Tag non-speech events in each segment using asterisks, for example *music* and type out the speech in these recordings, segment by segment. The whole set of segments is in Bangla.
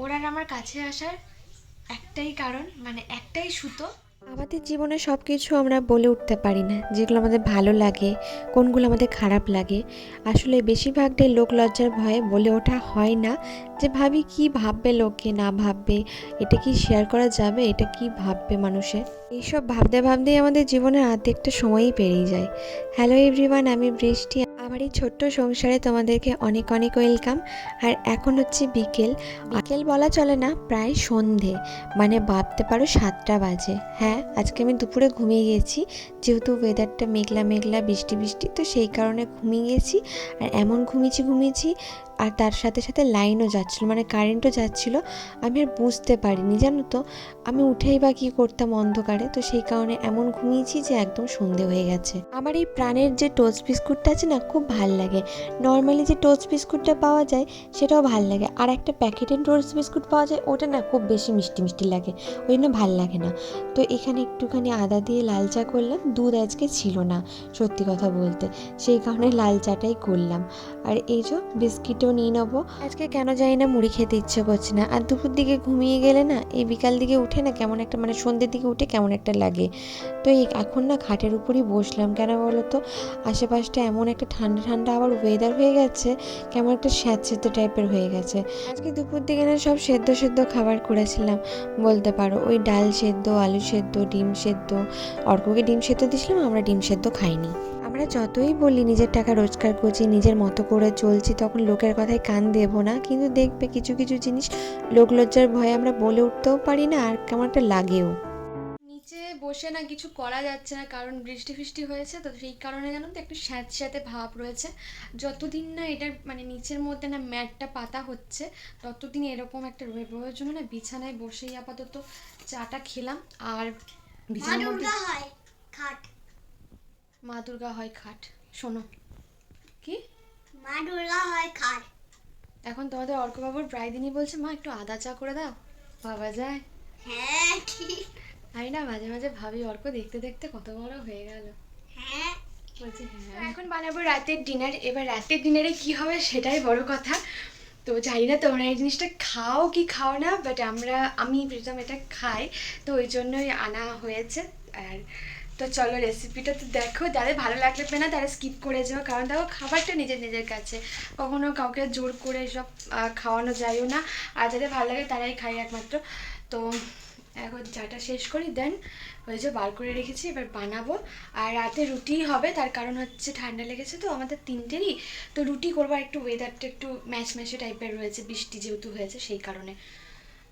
ওর আর আমার কাছে আসার একটাই কারণ মানে একটাই সুতো আমাদের জীবনে সব কিছু আমরা বলে উঠতে পারি না, যেগুলো আমাদের ভালো লাগে, কোনগুলো আমাদের খারাপ লাগে। আসলে বেশিরভাগটাই লোক লজ্জার ভয়ে বলে ওঠা হয় না, যে ভাবি কি ভাববে লোকে না ভাববে, এটা কি শেয়ার করা যাবে, এটা কি ভাববে মানুষে এইসব ভাবতে ভাবতেই আমাদের জীবনের অর্ধেকটা সময়ই পেরিয়ে যায়। হ্যালো এভরিওয়ান আমি বৃষ্টি। আমার এই ছোট্ট সংসারে তোমাদেরকে অনেক অনেক ওয়েলকাম আর এখন হচ্ছে বিকেল। বিকেল বলা চলে না, প্রায় সন্ধে। মানে ভাবতে পারো সাতটা বাজে। হ্যাঁ? আজকে আমি দুপুরে ঘুমিয়ে গেছি। যেহেতু ওয়েদারটা মেঘলা মেঘলা, বৃষ্টি বৃষ্টি, তো সেই কারণে ঘুমিয়ে গেছি। আর এমন ঘুমিয়েছি ঘুমিয়েছি আর তার সাথে সাথে লাইনও যাচ্ছিল মানে কারেন্টও যাচ্ছিল, আমি আর বুঝতে পারিনি। জানো তো, আমি উঠেই বা কী করতাম অন্ধকারে, তো সেই কারণে এমন ঘুমিয়েছি যে একদম সন্ধে হয়ে গেছে। আমার এই প্রাণের যে টোস্ট বিস্কুটটা আছে না, খুব ভালো লাগে। নর্মালি যে টোস্ট বিস্কুটটা পাওয়া যায়, সেটাও ভালো লাগে। আর একটা প্যাকেটের টোস্ট বিস্কুট পাওয়া যায়, ওটা না খুব বেশি মিষ্টি মিষ্টি লাগে, ওই জন্য ভালো লাগে না। তো এখানে একটুখানি আদা দিয়ে লাল চা করলাম, দুধ আজকে ছিল না, সত্যি কথা বলতে। সেই কারণে লাল চাটাই করলাম। আর এই যে বিস্কিটও নিয়ে নেব। আজকে কেন জানি না মুড়ি খেতে ইচ্ছে করছে না। আর দুপুর দিকে ঘুমিয়ে গেলে না, এই বিকাল দিকে উঠে না কেমন একটা মানে সন্ধ্যের দিকে উঠে কেমন একটা লাগে। তো এই এখন না খাটের উপরই বসলাম কেন বলো তো? আশেপাশটা এমন একটা ঠান্ডা ঠান্ডা আবার ওয়েদার হয়ে গেছে, কেমন একটা স্যাঁতস্যাঁতে টাইপের হয়ে গেছে। আজকে দুপুর দিকে না সব সেদ্ধ সেদ্ধ খাবার করেছিলাম। বলতে পারো, ওই ডাল সেদ্ধ, আলু সেদ্ধ, ডিম সেদ্ধ। অর্ককে ডিম সেদ্ধ দিয়েছিলাম আমরা ডিম সেদ্ধ খাইনি। আমরা যতই বলি নিজের টাকা রোজগার করছি নিজের মতো করে চলছি তখন লোকের কথায় কান দেবো না। কিন্তু দেখবে কিছু কিছু জিনিস লোক লজ্জার ভয়ে আমরা বলে উঠতেও পারি না আর কেমন একটা লাগেও। নিচে বসে না কিছু করা যাচ্ছে না কারণ বৃষ্টি ফৃষ্টি হয়েছে তো সেই কারণে জানো তো একটু স্যাঁতস্যাঁতে ভাব রয়েছে। যতদিন না এটার মানে নিচের মধ্যে না ম্যাটটা পাতা হচ্ছে ততদিন এরকম একটা রয়ে জন্য না। বিছানায় বসেই আপাতত চাটা খেলাম আর বিছানার মধ্যে হয় খাট। মা দুর্গা হয় খাট। শোনো। কি? মা দুর্গা হয় খাট। এখন তোমাদের অর্কবাবুর প্রায় দিনই বলছে মা একটু আদা চা করে দাও বাবা যায়? হ্যাঁ ঠিক। আমি না মাঝে মাঝে ভাবি অর্ক দেখতে দেখতে কত বড় হয়ে গেল। হ্যাঁ। বলছে হ্যাঁ এখন বানাবো রাতের ডিনার এবার রাতের ডিনারে কি হবে সেটাই বড় কথা। তো জানি না তোমরা এই জিনিসটা খাও কি খাও না বাট আমরা আমি প্রীতম এটা খাই তো ওই জন্যই আনা হয়েছে। আর তো চলো রেসিপিটা তো দেখো। যাদের ভালো লাগবে না, তারা স্কিপ করে যাও। কারণ দেখো, খাবারটা নিজের নিজের কাছে। কখনো কাউকে জোর করে সব খাওয়ানো যায়ও না। আর যাদের ভালো লাগে, তারাই খাই একমাত্র। তো এখন চাটা শেষ করি দেন যে বার করে রেখেছি, এবার বানাবো। আর রাতে রুটি হবে, তার কারণ হচ্ছে ঠান্ডা লেগেছে তো, আমাদের তিনটেরই। তো রুটি করব একটু ওয়েদারটা একটু ম্যাচ ম্যাচে টাইপের রয়েছে, বৃষ্টি যেহেতু হয়েছে, সেই কারণে।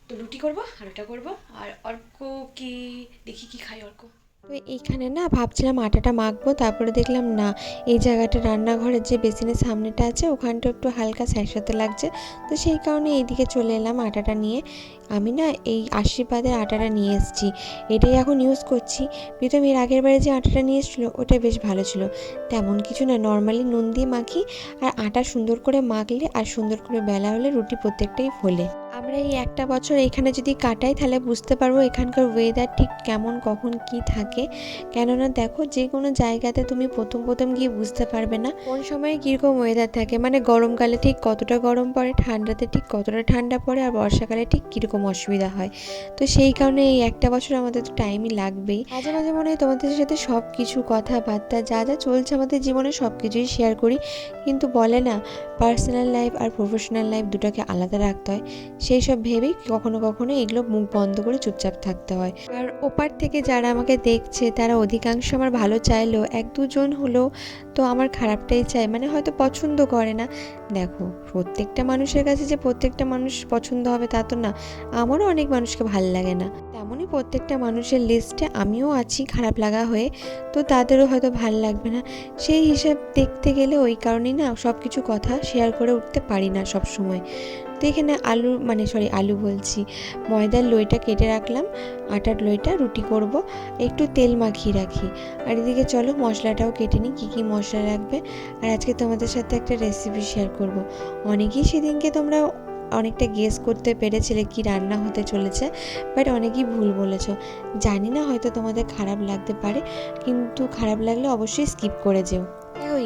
তো রুটি করব, আর ওটা করব। আর অর্ক কি, দেখি কি খাই অর্ক। তো এইখানে না ভাবছিলাম আটাটা মাখবো, তারপরে দেখলাম না, এই জায়গাটা রান্নাঘরের যে বেসিনের সামনেটা আছে ওখানটা একটু হালকা স্যাঁতস্যাঁতে লাগছে। তো সেই কারণে এইদিকে চলে এলাম আটাটা নিয়ে। আমি না এই আশীর্বাদের আটাটা নিয়ে এসেছি, এটাই এখন ইউজ করছি। প্রীতম, এর আগের বারে যে আটাটা নিয়ে এসেছিল, ওটা বেশ ভালো ছিল। তেমন কিছু না নর্মালি নুন দিয়ে মাখি, আর আটা সুন্দর করে মাখলে আর সুন্দর করে বেলা হলে রুটি প্রত্যেকটাই ফোলে। আমরা এই একটা বছর এখানে যদি কাটাই, তাহলে বুঝতে পারব এখানকার ওয়েদার ঠিক কেমন, কখন কি থাকে। কেননা দেখো, যে কোনো জায়গাতে তুমি প্রথম প্রথম গিয়ে বুঝতে পারবে না কোন সময় কীরকম ওয়েদার থাকে। মানে গরমকালে ঠিক কতটা গরম পড়ে, ঠান্ডাতে ঠিক কতটা ঠান্ডা পড়ে, আর বর্ষাকালে ঠিক কীরকম অসুবিধা হয়। তো সেই কারণে এই একটা বছর আমাদের তো টাইমই লাগবেই। মাঝে মাঝে মনে হয় তোমাদের সাথে সব কিছু কথাবার্তা, যা যা চলছে আমাদের জীবনে সব কিছুই শেয়ার করি। কিন্তু বলে না পার্সোনাল লাইফ আর প্রফেশনাল লাইফ দুটোকে আলাদা রাখতে হয়। সেই সব ভেবেই কখনো কখনো এগুলো মুখ বন্ধ করে চুপচাপ থাকতে হয়। আর ওপার থেকে যারা আমাকে দেখছে, তারা অধিকাংশ আমার ভালো চাইলেও এক দুজন হলো তো আমার খারাপটাই চায় মানে হয়তো পছন্দ করে না। দেখো, প্রত্যেকটা মানুষের কাছে যে প্রত্যেকটা মানুষ পছন্দ হবে তা তো না, আমারও অনেক মানুষকে ভালো লাগে না। তেমনই প্রত্যেকটা মানুষের লিস্টে আমিও আছি, খারাপ লাগা হয়ে, তো তাদেরও হয়তো ভালো লাগবে না। সেই হিসাব দেখতে গেলে ওই কারণেই না সব কিছু কথা শেয়ার করে উঠতে পারি না সব সময় তো এখানে আলু মানে সরি আলু বলছি। ময়দার লইটা কেটে রাখলাম, আটার লইটা রুটি করব, একটু তেল মাখিয়ে রাখি। আর এদিকে চলো মশলাটাও কেটে নিই, কী কী মশলা রাখবে। আর আজকে তোমাদের সাথে একটা রেসিপি শেয়ার করব। অনেকেই সেদিনকে তোমরা অনেকটা গেস করতে পেরেছিলে কি রান্না হতে চলেছে বাট অনেকেই ভুল বলেছ। জানি না হয়তো তোমাদের খারাপ লাগতে পারে, কিন্তু খারাপ লাগলে অবশ্যই স্কিপ করে যেও।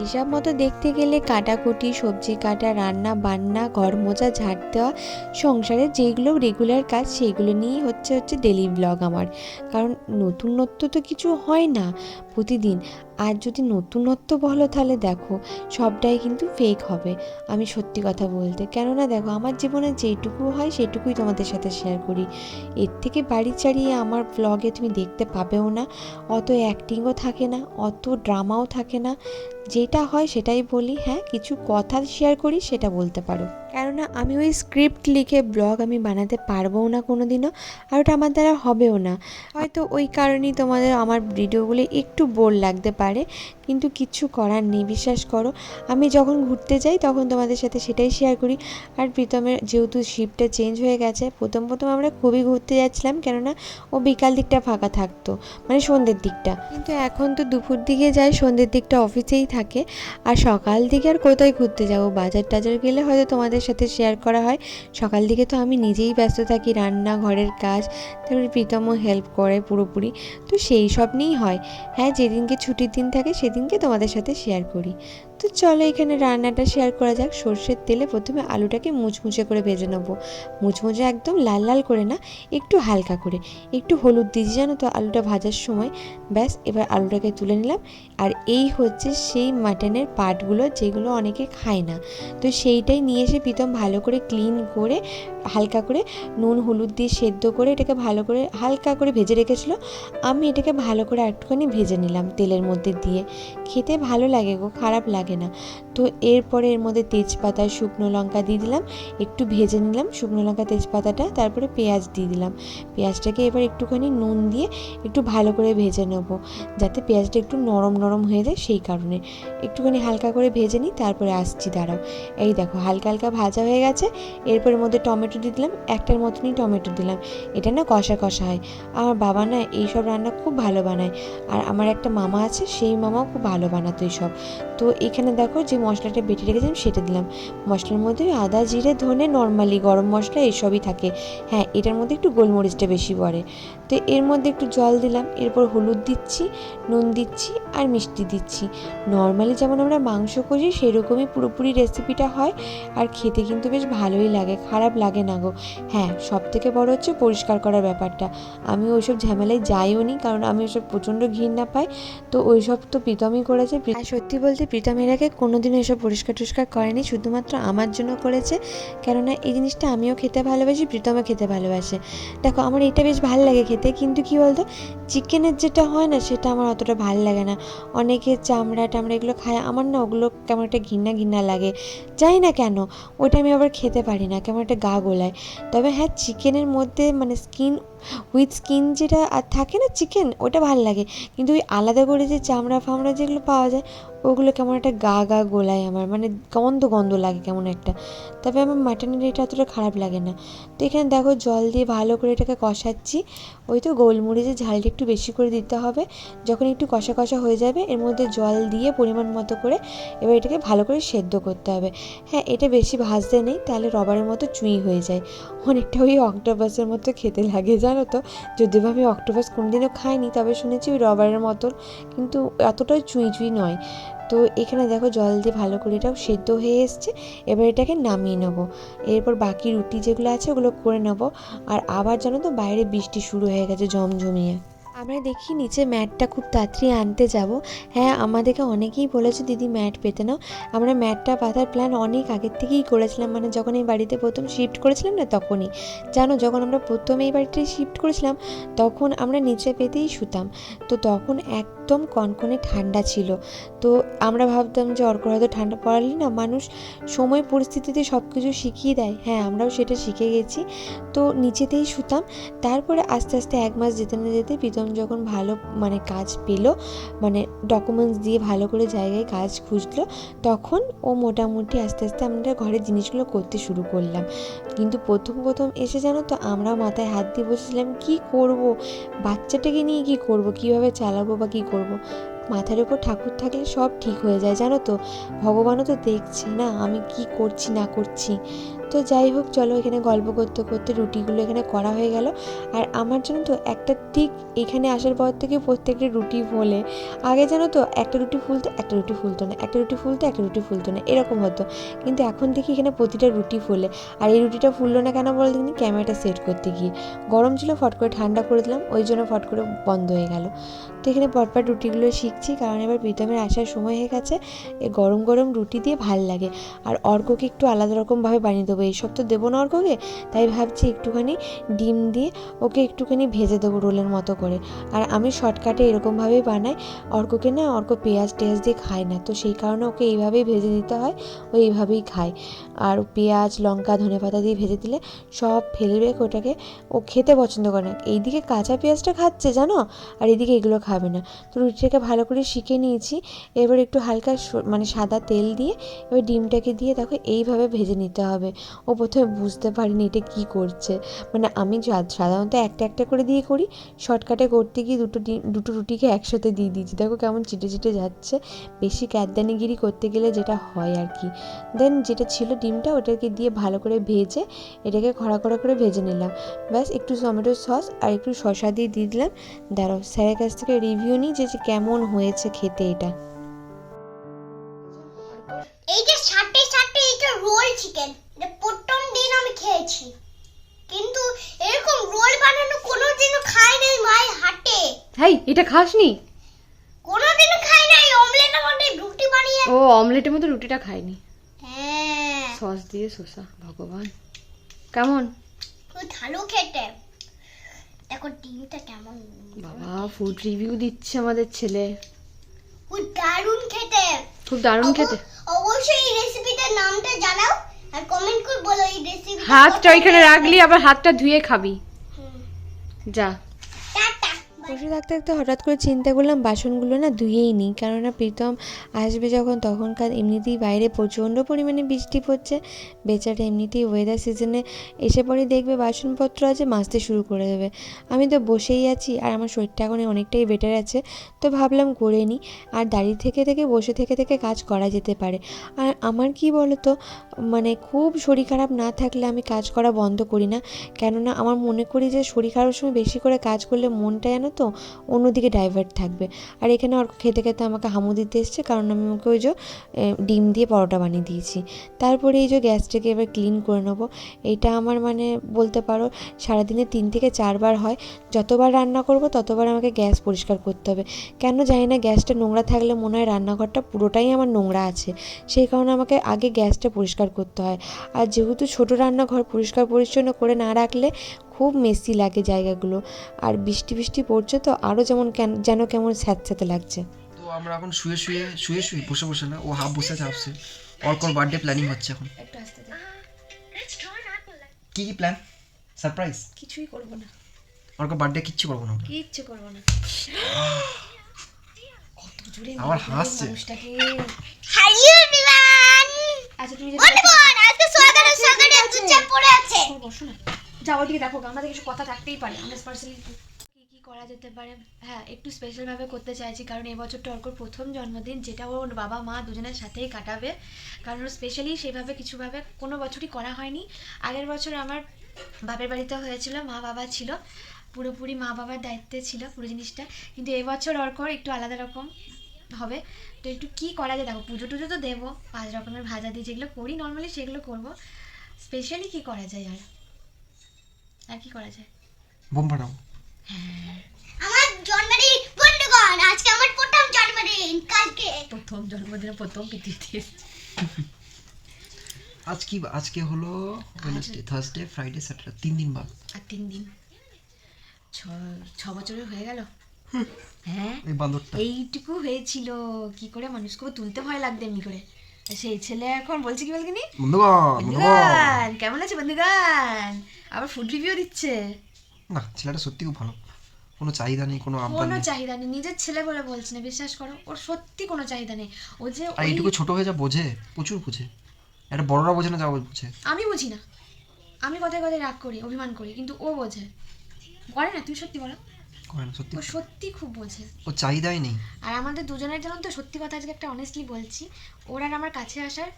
হিসাব মতো দেখতে গেলে কাটাকুটি, সবজি কাটা, রান্না বান্না, ঘর মোছা, ঝাড় দেওয়া, সংসারে যেগুলো রেগুলার কাজ সেইগুলো নিয়েই হচ্ছে হচ্ছে ডেলি ব্লগ আমার। কারণ নতুনত্ব তো কিছু হয় না প্রতিদিন। আর যদি নতুনত্ব বলো তাহলে দেখো, সবটাই কিন্তু ফেক হবে। আমি সত্যি কথা বলতে, কেননা দেখো, আমার জীবনে যেটুকু হয় সেটুকুই তোমাদের সাথে শেয়ার করি। এর থেকে বাড়ি চাড়িয়ে আমার ব্লগে তুমি দেখতে পাবেও না, অত অ্যাক্টিংও থাকে না, অত ড্রামাও থাকে না। যেটা হয় সেটাই বলি হ্যাঁ কিছু কথা শেয়ার করি, সেটা বলতে পারো। কেননা আমি ওই স্ক্রিপ্ট লিখে ব্লগ আমি বানাতে পারবও না কোনো দিনও আর ওটা আমার দ্বারা হবেও না। হয়তো ওই কারণেই তোমাদের আমার ভিডিওগুলো একটু বোর লাগতে পারে, কিন্তু কিচ্ছু করার নেই, বিশ্বাস করো। আমি যখন ঘুরতে যাই তখন তোমাদের সাথে সেটাই শেয়ার করি। আর প্রীতমের যেহেতু শিফটটা চেঞ্জ হয়ে গেছে, প্রথম প্রথম আমরা খুবই ঘুরতে যাচ্ছিলাম, কেননা ও বিকাল দিকটা ফাঁকা থাকতো মানে সন্ধ্যের দিকটা। কিন্তু এখন তো দুপুর দিকে যায়, সন্ধ্যের দিকটা অফিসেই থাকে। আর সকাল দিকে আর কোথায় ঘুরতে যাব? বাজার টাজার গেলে হয়তো তোমাদের সাথে শেয়ার করা হয়। সকাল দিকে তো আমি নিজেই ব্যস্ত থাকি, রান্না, ঘরের কাজ, তারপরে প্রীতমও হেল্প করে পুরোপুরি। তো সেই সব নিয়েই হয়। হ্যাঁ যেদিনকে ছুটির দিন থাকে, সেদিনকে তোমাদের সাথে শেয়ার করি। তো চলো এখানে রান্নাটা শেয়ার করা যাক। সর্ষের তেলে প্রথমে আলুটাকে মুচমুচে করে ভেজে নেব। মুচমুচে একদম লাল লাল করে না, একটু হালকা করে। একটু হলুদ দিয়েছি জানো তো, আলুটা ভাজার সময়। ব্যাস, এবার আলুটাকে তুলে নিলাম। আর এই হচ্ছে সেই মাটনের পার্টগুলো যেগুলো অনেকে খায় না। তো সেইটাই নিয়ে এসে প্রীতম ভালো করে ক্লিন করে, হালকা করে নুন, হলুদ দিয়ে সেদ্ধ করে এটাকে ভালো করে, হালকা করে ভেজে রেখেছিলো। আমি এটাকে ভালো করে একটুখানি ভেজে নিলাম তেলের মধ্যে দিয়ে। খেতে ভালো লাগে গো, খারাপ লাগে না। তো এরপরে এর মধ্যে তেজপাতা, শুকনো লঙ্কা দিয়ে দিলাম। একটু ভেজে নিলাম শুকনো লঙ্কা, তেজপাতাটা, তারপরে পেঁয়াজ দিয়ে দিলাম। পেঁয়াজটাকে এবার একটুখানি নুন দিয়ে একটু ভালো করে ভেজে নেব, যাতে পেঁয়াজটা একটু নরম নরম হয়ে যায় সেই কারণে। একটুখানি হালকা করে ভেজে নিই, তারপরে আসছি, দাঁড়াও। এই দেখো, হালকা হালকা ভাজা হয়ে গেছে। এরপর এর মধ্যে টমেটো দিয়ে দিলাম, একটার মতনই টমেটো দিলাম। এটা না কষা কষা হয়। আমার বাবা না এইসব রান্না খুব ভালো বানায়। আর আমার একটা মামা আছে, সেই মামাও খুব ভালো বানাতো এইসব তো এখানে দেখো যে মশলাটা বেটে রেখেছিলাম, সেটা দিলাম। মশলার মধ্যে আদা, জিরে, ধনে, নর্মালি গরম মশলা এসবই থাকে। হ্যাঁ এটার মধ্যে একটু গোলমরিচটা বেশি পড়ে। তো এর মধ্যে একটু জল দিলাম, এরপর হলুদ দিচ্ছি, নুন দিচ্ছি আর মিষ্টি দিচ্ছি। নর্মালি যেমন আমরা মাংস কষি, সেরকমই পুরোপুরি রেসিপিটা হয় আর খেতে কিন্তু বেশ ভালোই লাগে, খারাপ লাগে না গো। হ্যাঁ সব থেকে বড় হচ্ছে পরিষ্কার করার ব্যাপারটা। আমি ওইসব ঝামেলায় যাইও নি, কারণ আমি ওইসব প্রচণ্ড ঘৃণা পাই। তো ওইসব তো প্রীতমই করেছে সত্যি বলতে প্রীতম এর আগে কোনোদিনও এসব পরিষ্কার টরিষ্কার করেনি, শুধুমাত্র আমার জন্য করেছে। কেননা এই জিনিসটা আমিও খেতে ভালোবাসি, প্রীতমও খেতে ভালোবাসে। দেখো, আমার এটা বেশ ভালো লাগে খেতে, কিন্তু কি বলতো চিকেনের যেটা হয় না, সেটা আমার অতটা ভালো লাগে না। অনেকে চামড়া টামড়া এগুলো খায়, আমার না ওগুলো কেমন একটা ঘৃণা ঘৃণা লাগে। জানি না কেন ওটা আমি আবার খেতে পারি না, কেমন একটা গা গোলায়। তবে হ্যাঁ চিকেনের মধ্যে মানে স্কিন উইথ স্কিন যেটা আর থাকে না চিকেন ওটা ভালো লাগে। কিন্তু ওই আলাদা করে যে চামড়া ফামড়া যেগুলো পাওয়া যায় ওগুলো কেমন একটা গা গা গোলায় আমার মানে গন্ধ গন্ধ লাগে কেমন একটা। তবে আমার মাটনের এটা অতটা খারাপ লাগে না। তো এখানে দেখো জল দিয়ে ভালো করে এটাকে কষাচ্ছি। ওই তো গোলমরিচের ঝালটা একটু বেশি করে দিতে হবে। যখন একটু কষা কষা হয়ে যাবে, এর মধ্যে জল দিয়ে পরিমাণ মতো করে এবার এটাকে ভালো করে সেদ্ধ করতে হবে। হ্যাঁ এটা বেশি ভাজতে নেই, তাহলে রবারের মতো চুই হয়ে যায়। অনেকটা ওই অক্টোপাসের মতো খেতে লাগে, জানো তো? যদিও আমি অক্টোপাস কোনোদিনও খাইনি, তবে শুনেছি ওই রবারের মতন, কিন্তু এতটাও চুই চুই নয়। তো এখানে দেখো জল দিয়ে ভালো করে এটাও সেদ্ধ হয়ে এসছে। এবার এটাকে নামিয়ে নেব। এরপর বাকি রুটি যেগুলো আছে ওগুলো করে নেব। আর আবার জানো তো বাইরে বৃষ্টি শুরু হয়ে গেছে জমজমিয়ে আমরা দেখি নিচে ম্যাটটা খুব তাড়াতাড়ি আনতে যাব। হ্যাঁ আমাদেরকে অনেকেই বলেছে, দিদি, ম্যাট পেতে নাও। আমরা ম্যাটটা পাতার প্ল্যান অনেক আগের থেকেই করেছিলাম। মানে যখন এই বাড়িতে প্রথম শিফট করেছিলাম না তখনই। জানো, যখন আমরা প্রথম এই বাড়িতে শিফট করেছিলাম, তখন আমরা নিচে পেতেই শুতাম। তো তখন একদম কনকনে ঠান্ডা ছিল। তো আমরা ভাবতাম যে, অর্ক হয়তো ঠান্ডা পড়ালে না। মানুষ সময় পরিস্থিতিতে সব কিছু শিখিয়ে দেয়। হ্যাঁ আমরাও সেটা শিখে গেছি। তো নিচেতেই শুতাম। তারপরে আস্তে আস্তে এক মাস যেতে না যেতে প্রীতম যখন ভালো মানে কাজ পেল মানে ডকুমেন্টস দিয়ে ভালো করে জায়গায় কাজ খুঁজলো, তখন ও মোটামুটি আস্তে আস্তে আমরা ঘরের জিনিসগুলো করতে শুরু করলাম। কিন্তু প্রথম প্রথম এসে জানো তো, আমরা মাথায় হাত দিয়ে বসেছিলাম, কি করব? বাচ্চাটাকে নিয়ে কি করব? কীভাবে চালাবো বা কি করব? মাথার উপর ঠাকুর থাকলে সব ঠিক হয়ে যায়, জানো তো? ভগবানও তো দেখছে না, আমি কি করছি, না করছি। তো যাই হোক, চলো এখানে গল্প করতে করতে রুটিগুলো এখানে করা হয়ে গেল। আর আমার জন্য তো, একটা ঠিক এখানে আসার পর থেকে প্রত্যেকটা রুটি ফোলে। আগে জানো তো, একটা রুটি ফুলতো, একটা রুটি ফুলতো না, একটা রুটি ফুলতো, একটা রুটি ফুলতো না, এরকম হতো। কিন্তু এখন দেখি এখানে প্রতিটা রুটি ফোলে। আর এই রুটিটা ফুললো না কেন বল দেখিনি, ক্যামেরাটা সেট করতে গিয়ে। গরম ছিল, ফট করে ঠান্ডা করে দিলাম, ওই জন্য ফট করে বন্ধ হয়ে গেল। তো এখানে পটপট রুটিগুলো শিখছি, কারণ এবার প্রীতমের আসার সময় হয়ে গেছে। গরম গরম রুটি দিয়ে ভালো লাগে। আর অর্ককে একটু আলাদা রকমভাবে বানিয়ে দেবো। এইসব তো দেবো না অর্ককে, তাই ভাবছি একটুখানি ডিম দিয়ে ওকে একটুখানি ভেজে দেবো রোলের মতো করে। আর আমি শর্টকাটে এরকমভাবেই বানাই, অর্ককে না, অর্ক পেঁয়াজ টেয়াজ দিয়ে খায় না। তো সেই কারণে ওকে এইভাবেই ভেজে দিতে হয়, ও এইভাবেই খায়। আর পেঁয়াজ, লঙ্কা, ধনে পাতা দিয়ে ভেজে দিলে সব ফেলবে ওটাকে। ও খেতে পছন্দ করে না। এইদিকে কাঁচা পেঁয়াজটা খাচ্ছে জানো? আর এদিকে এগুলো খাবে না। তো রুটিটাকে ভালো করে শিখে নিয়েছি। এবার একটু হালকা মানে সাদা তেল দিয়ে এবার ডিমটাকে দিয়ে দেখো এইভাবে ভেজে নিতে হবে। ও প্রথমে বুঝতে পারিনি এটা কী করছে। মানে আমি সাধারণত একটা একটা করে দিয়ে করি। শর্টকাটে করতে গিয়ে দুটো ডিম, দুটো রুটিকে একসাথে দিয়ে দিয়েছি। দেখো কেমন চিটে চিটে যাচ্ছে। বেশি ক্যাদানিগিরি করতে গেলে যেটা হয় আর কি। দেন যেটা ছিল ডিমটা ওটাকে দিয়ে ভালো করে ভেজে এটাকে খড়া খড়া করে ভেজে নিলাম। ব্যাস, একটু টমেটো সস আর একটু শসা দিয়ে দিয়ে দিলাম। দাঁড়াও, স্যারের কাছ থেকে রিভিউ নিই যে কেমন হয়েছে খেতে এটা। এই যে সাথে সাথে এটা রোল চিকেন এটা প্রথম দিন আমি খেয়েছি। কিন্তু এরকম রোল বানানো কোনোদিনও খাই নাই মাই হাটে হাই এটা খাসনি? কোনোদিনও খাই নাই অমলেটের মধ্যে রুটি বানিয়ে ও অমলেটের মধ্যে রুটিটা খাইনি? হ্যাঁ। সস দিয়ে শসা ভগবান। কেমন? খুব ভালো খেতে। দেখো ডিমটা কেমন? বাবা ফুড রিভিউ দিচ্ছে আমাদের ছেলে। খুব দারুণ খেতে। খুব দারুণ খেতে। অবশ্যই এই রেসিপিটার নামটা জানাও আর কমেন্ট করে বলো এই রেসিপি হাতটা ওইখানে রাখলি আবার হাতটা ধুয়ে খাবি। যা। বসে থাকতে থাকতে হঠাৎ করে চিন্তা করলাম বাসনগুলো না ধুয়েই নিই। কেননা প্রীতম আসবে যখন, তখনকার এমনিতেই বাইরে প্রচণ্ড পরিমাণে বৃষ্টি পড়ছে। বেচারা এমনিতেই ওয়েদার সিজনে এসে পরে দেখবে বাসনপত্র আছে, মাজতে শুরু করে দেবে। আমি তো বসেই আছি আর আমার শরীরটা এখন অনেকটাই বেটার আছে, তো ভাবলাম করে নিই। আর দাঁড়িয়ে থেকে থেকে, বসে থেকে থেকে কাজ করা যেতে পারে। আর আমার কি বলো তো মানে খুব শরীর খারাপ না থাকলে আমি কাজ করা বন্ধ করি না। কেননা আমার মনে করি যে শরীর খারাপ সময় বেশি করে কাজ করলে মনটা যেন তো? অন্যদিকে ডাইভার্ট থাকবে। আর এখানে অর্ক খেতে খেতে আমাকে হামু দিতে এসছে, কারণ আমি ওকে ওই যে ডিম দিয়ে পরোটা বানিয়ে দিয়েছি। তারপরে এই যে গ্যাসটাকে এবার ক্লিন করে নেব। এটা আমার মানে বলতে পারো, সারাদিনে তিন থেকে চারবার হয়। যতবার রান্না করব, ততবার আমাকে গ্যাস পরিষ্কার করতে হবে। কেন জানি না, গ্যাসটা নোংরা থাকলে মনে হয় রান্নাঘরটা পুরোটাই আমার নোংরা আছে। সেই কারণে আমাকে আগে গ্যাসটা পরিষ্কার করতে হয়। আর যেহেতু ছোটো রান্নাঘর পরিষ্কার পরিচ্ছন্ন করে না রাখলে খুব মেসি লাগে জায়গাগুলো। আর বৃষ্টি বৃষ্টি পড়ছে তো আরও যেমন কেন- যেন কেমন স্যাঁতস্যাঁতে লাগছে। তো আমরা এখন শুয়ে শুয়ে শুয়ে শুয়ে বসে বসে না ও হাফ বসে আছে হাফসে অর্কর বার্থডে প্ল্যানিং হচ্ছে এখন। কি কি প্ল্যান সারপ্রাইজ কিছুই করব না। অর্কর বার্থডে কিচ্ছু করব না কিচ্ছু করব না। কত জোরে আবার মারবে হাসছে। হ্যালো এভরিওয়ান আচ্ছা তুমি বন্ধুগণ আজকে সোয়াগারে সোয়াগারে চুপচাপ পড়ে আছে। বসো না। যাও ওদিকে দেখো আমাদের কিছু কথা থাকতেই পারে। আমরা পার্সোনালি কি কি করা যেতে পারে? হ্যাঁ একটু স্পেশালভাবে করতে চাইছি, কারণ এবছরটা অর্কর প্রথম জন্মদিন, যেটা ওর বাবা, মা দুজনের সাথেই কাটাবে। কারণ স্পেশালি সেইভাবে কিছুভাবে কোনো বছরই করা হয়নি। আগের বছর আমার বাপের বাড়িতে হয়েছিল, মা বাবা ছিল, পুরোপুরি মা বাবার দায়িত্বে ছিল পুরো জিনিসটা। কিন্তু এবছর অর্কর একটু আলাদা রকম হবে। তো একটু কি করা যায়? দেখো, পুজো টুজো তো দেবো, পাঁচ রকমের ভাজা দিয়ে যেগুলো করি নর্মালি সেগুলো করব। স্পেশালি কি করা যায় আর? আর কি করা যায়? বোম ফাটাবো আমার জন্মদিন বন্ধুগণ আজকে আমার প্রথম জন্মদিন কালকে। প্রথম জন্মদিনে প্রথম পৃথিবীতে এসেছে। আজ কি আজকে হলো ওয়েডনেসডে থার্সডে ফ্রাইডে স্যাটারডে তিন দিন বাদ। আর তিন দিন। ছ ছ বছরের হয়ে গেল? হ্যাঁ? এই বান্দরটা। এইটুকু হয়েছিল। কি করে মানুষকে তুলতে ভয় লাগতো এমনি করে? সেই ছেলে এখন বলছে কি বলখিনি বন্ধুগণ বন্ধুগণ। কেমন আছে বন্ধুগান আবার ফুড রিভিউ দিচ্ছে? না ছেলেটা সত্যি খুব ভালো। কোনো চাহিদা নেই কোনো কোনো চাহিদা নেই। নিজের ছেলে বলে বলছে না বিশ্বাস করো ওর সত্যি কোনো চাহিদা নেই। ও যে আর এইটুকু ছোট হয়ে যা বোঝে প্রচুর বোঝে। একটা বড়রা বোঝে না যা বোঝে। আমি বুঝি না। আমি কথায় কথায় রাগ করি অভিমান করি কিন্তু ও বোঝে। করে না তুই সত্যি বলো। করে না সত্যি ও সত্যি খুব বোঝে। ও চাহিদাই নেই। আর আমাদের দুজনের জানো তো সত্যি কথা আজকে একটা অনেস্টলি বলছি। ওর আর আমার কাছে আসার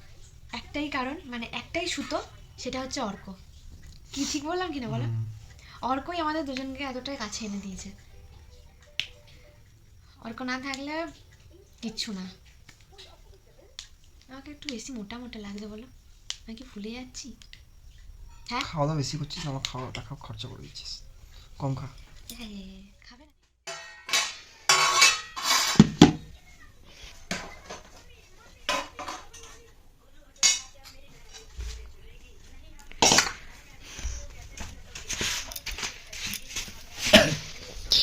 একটাই কারণ মানে একটাই সুতো সেটা হচ্ছে অর্ক। কি ঠিক বললাম কিনা বলো? অর্কই আমাদের দুজনকে এতটাই কাছে এনে দিয়েছে। অর্ক না থাকলে কিচ্ছু না। আমাকে একটু বেশি মোটা মোটা লাগছে বলো? নাকি কি ফুলে যাচ্ছি? হ্যাঁ? খাওয়া দাওয়া বেশি করছিস আমার খাওয়া টাকা খরচা করে দিচ্ছিস। কম খা। এই, খাবে?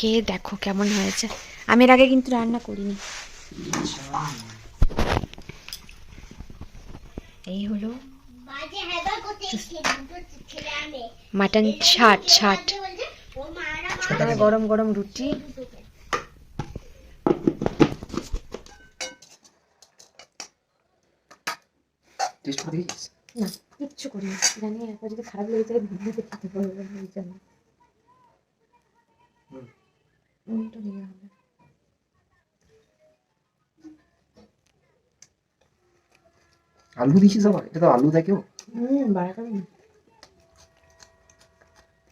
খেয়ে দেখো কেমন হয়েছে। আমি এর আগে কিন্তু রান্না করিনি। এই হলো মাটন ছাট ছাট। গরম গরম রুটি। না কিচ্ছু করি না। জানি একবার যদি খারাপ লেগে যায় ভিডিওতে খেতে পারব না এই জন্য। উল্টো দিকে হবে আলু দিয়েছিস আবার? এটা তো আলু দেখেও। হুম বাড়া করো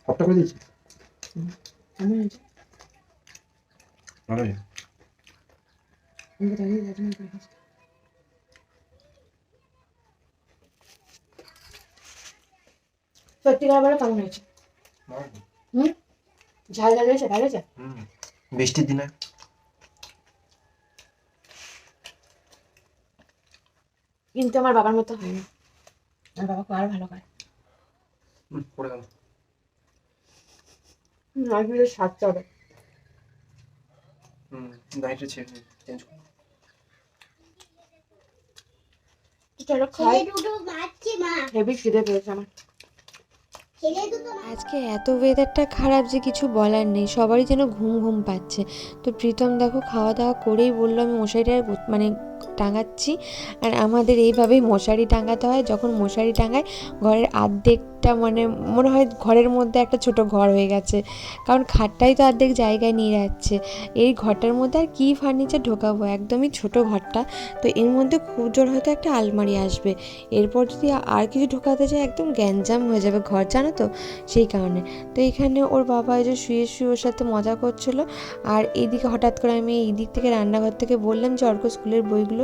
সবটা করে দিয়েছিস? আমি ভালো আমি। জানি যার জন্য করে সত্যিকার বলে কেমন হয়েছে? হুম? ঝাল ঝাল হয়েছে? ভালো হয়েছে? বৃষ্টির দিনে। কিন্তু আমার বাবার মতো হয় না। আমার বাবা খুব আরও ভালো করে। গেল। হুম নাইটে চেঞ্জ চলো। খাই হেভি খিদে পেয়েছে আমার। আজকে এত ওয়েদারটা খারাপ যে কিছু বলার নেই, সবারই যেন ঘুম ঘুম পাচ্ছে। তো প্রীতম দেখো, খাওয়া দাওয়া করেই বলল আমি মশারিটা মানে টাঙাচ্ছি। আর আমাদের এইভাবেই মশারি টাঙাতে হয়। যখন মশারি টাঙায় ঘরের আর্ধেকটা মানে মনে হয় ঘরের মধ্যে একটা ছোট ঘর হয়ে গেছে। কারণ খাটটাই তো আর্ধেক জায়গায় নিয়ে যাচ্ছে। এই ঘরটার মধ্যে আর কী ফার্নিচার ঢোকাবো? একদমই ছোট ঘরটা। তো এর মধ্যে খুব জোর হয়তো একটা আলমারি আসবে। এরপর যদি আর কিছু ঢোকাতে যায় একদম গ্যাঞ্জাম হয়ে যাবে ঘর, জানো তো? সেই কারণে। তো এখানে ওর বাবা যে শুয়ে শুয়ে ওর সাথে মজা করছিল। আর এইদিকে হঠাৎ করে আমি এই দিক থেকে রান্নাঘর থেকে বললাম যে অর্ক স্কুলের বইগুলো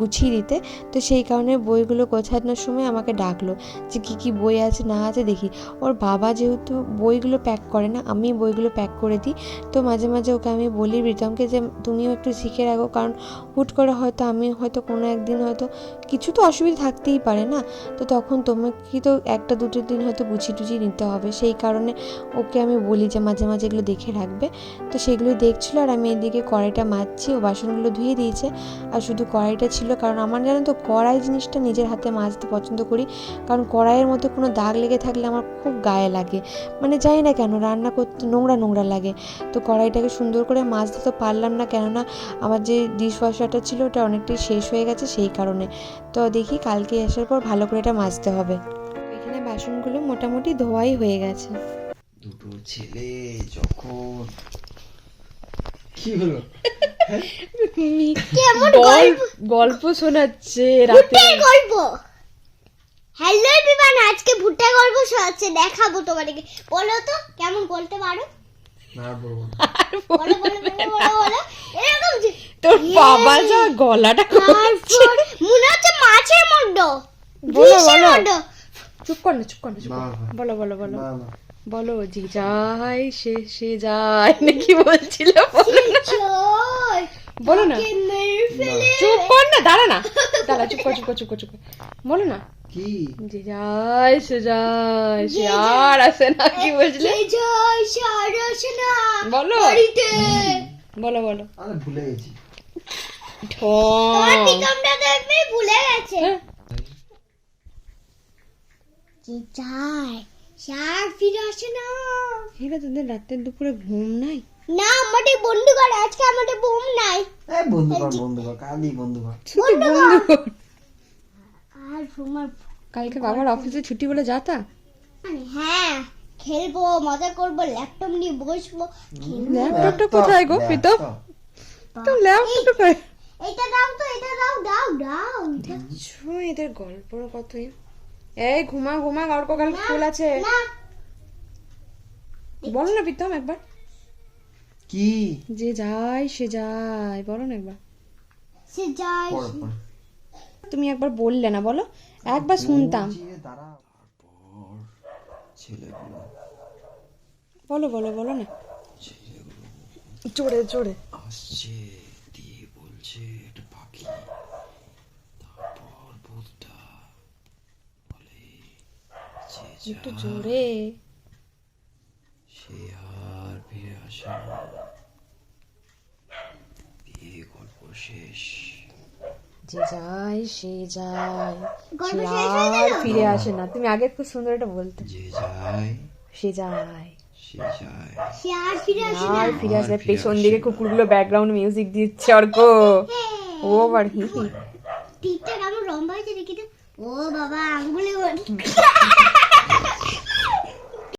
গুছিয়ে দিতে। তো সেই কারণে বইগুলো গোছানোর সময় আমাকে ডাকলো যে, কী কী বই আছে, না আছে দেখি। ওর বাবা যেহেতু বইগুলো প্যাক করে না, আমি বইগুলো প্যাক করে দিই। তো মাঝে মাঝে ওকে আমি বলি প্রীতমকে যে তুমিও একটু শিখে রাখো, কারণ হুট করে হয়তো আমি হয়তো কোনো একদিন হয়তো কিছু তো অসুবিধা থাকতেই পারে না। তো তখন তোমাকে তো একটা দুটো দিন হয়তো গুছিয়ে টুছিয়ে নিতে হবে। সেই কারণে ওকে আমি বলি যে, মাঝে মাঝে এগুলো দেখে রাখবে। তো সেগুলো দেখছিলো আর আমি এদিকে কড়াইটা মাজছি ও বাসনগুলো ধুয়ে দিয়েছে। আর শুধু কড়াইটা ছিল, কারণ আমার জানো তো কড়াই জিনিসটা নিজের হাতে মাজতে পছন্দ করি। কারণ কড়াইয়ের মধ্যে কোনো দাগ লেগে থাকলে আমার খুব গায়ে লাগে। মানে জানি না কেন, রান্না করতে নোংরা নোংরা লাগে। তো কড়াইটাকে সুন্দর করে মাজতে তো পারলাম না, কেননা আমার যে ডিশ ওয়াশারটা ছিল ওটা অনেকটাই শেষ হয়ে গেছে সেই কারণে। তো দেখি কালকে আসার পর ভালো করে এটা মাজতে হবে। এখানে বাসনগুলো মোটামুটি ধোয়াই হয়ে গেছে। দুটো ছেলে যখন কি হলো? গল্প শোনাচ্ছে ভুট্টার গল্প! হ্যালো এভরিওয়ান আজকে ভুট্টা গল্প শোনাচ্ছে দেখাবো তোমাদেরকে। বলো তো কেমন বলতে পারো তোর বাবা যা গলাটা মনে হচ্ছে মাছের মন্ড। বলো, বলো। চুপ কর না চুপ কর না কর। না। বলো বলো বলো। না না। বলো যে যায় সে সে যায়। *laughs* নাকি বলছিল বলো না। বলো না। চুপ কর না দাঁড়া না। দাঁড়া চুপ কর চুপ কর চুপ কর চুপ কর। বলো না। কি? যে যায় সে যায় সে আর আসে না কি বলছিলে কে যায় সারস না। বলো। বাড়িতে। বলো বলো। আরে ভুলে গেছি। তোমার দেখবে ভুলে গেছে। হ্যাঁ। যে যায় সার ফিরে আসে না। এরা তোদের রাতের দুপুরে ঘুম নাই? না আমাদের বন্ধু ঘর আজকে আমাদের বোম নাই। এই বন্ধু কর বন্ধু কর কালই বন্ধু কর বন্ধু আর তোমার কালকে বাবার অফিসে ছুটি বলে যাতা হ্যাঁ খেলব মজা করব ল্যাপটপ নিয়ে বসবো ল্যাপটপটা কোথায় গো প্রীতম? তো ল্যাপটপটা কোথায়? এটা দাও তো এটা দাও দাও দাও এটা শোন এদের গল্পর কথাই। এই ঘুমা ঘুমা অর্ক কাল স্কুল আছে। বলো না প্রীতম একবার। কি? যে যায় সে যায়। বলো না একবার। সে যায় তুমি একবার বললে না বলো। একবার শুনতাম। বলো বলো বলো না। জোরে জোরে। আসছে দিয়ে বলছে একটা পাখি তারপর ভূতটা বলে যে একটু জোরে। সে আর ফিরে আসে না। দিয়ে গল্প শেষ। যে যায় সে যায়। সে আর ফিরে আসে না। তুমি আগে খুব সুন্দর এটা বলতে। যে যায় সে যায়। সে আর ফিরে পেছন দিকে কুকুরগুলো ব্যাকগ্রাউন্ড মিউজিক দিচ্ছে অর্ক। ও আবার হি কেমন লম্বা হয়েছে দেখি তো? ও বাবা আঙ্গুলে *laughs*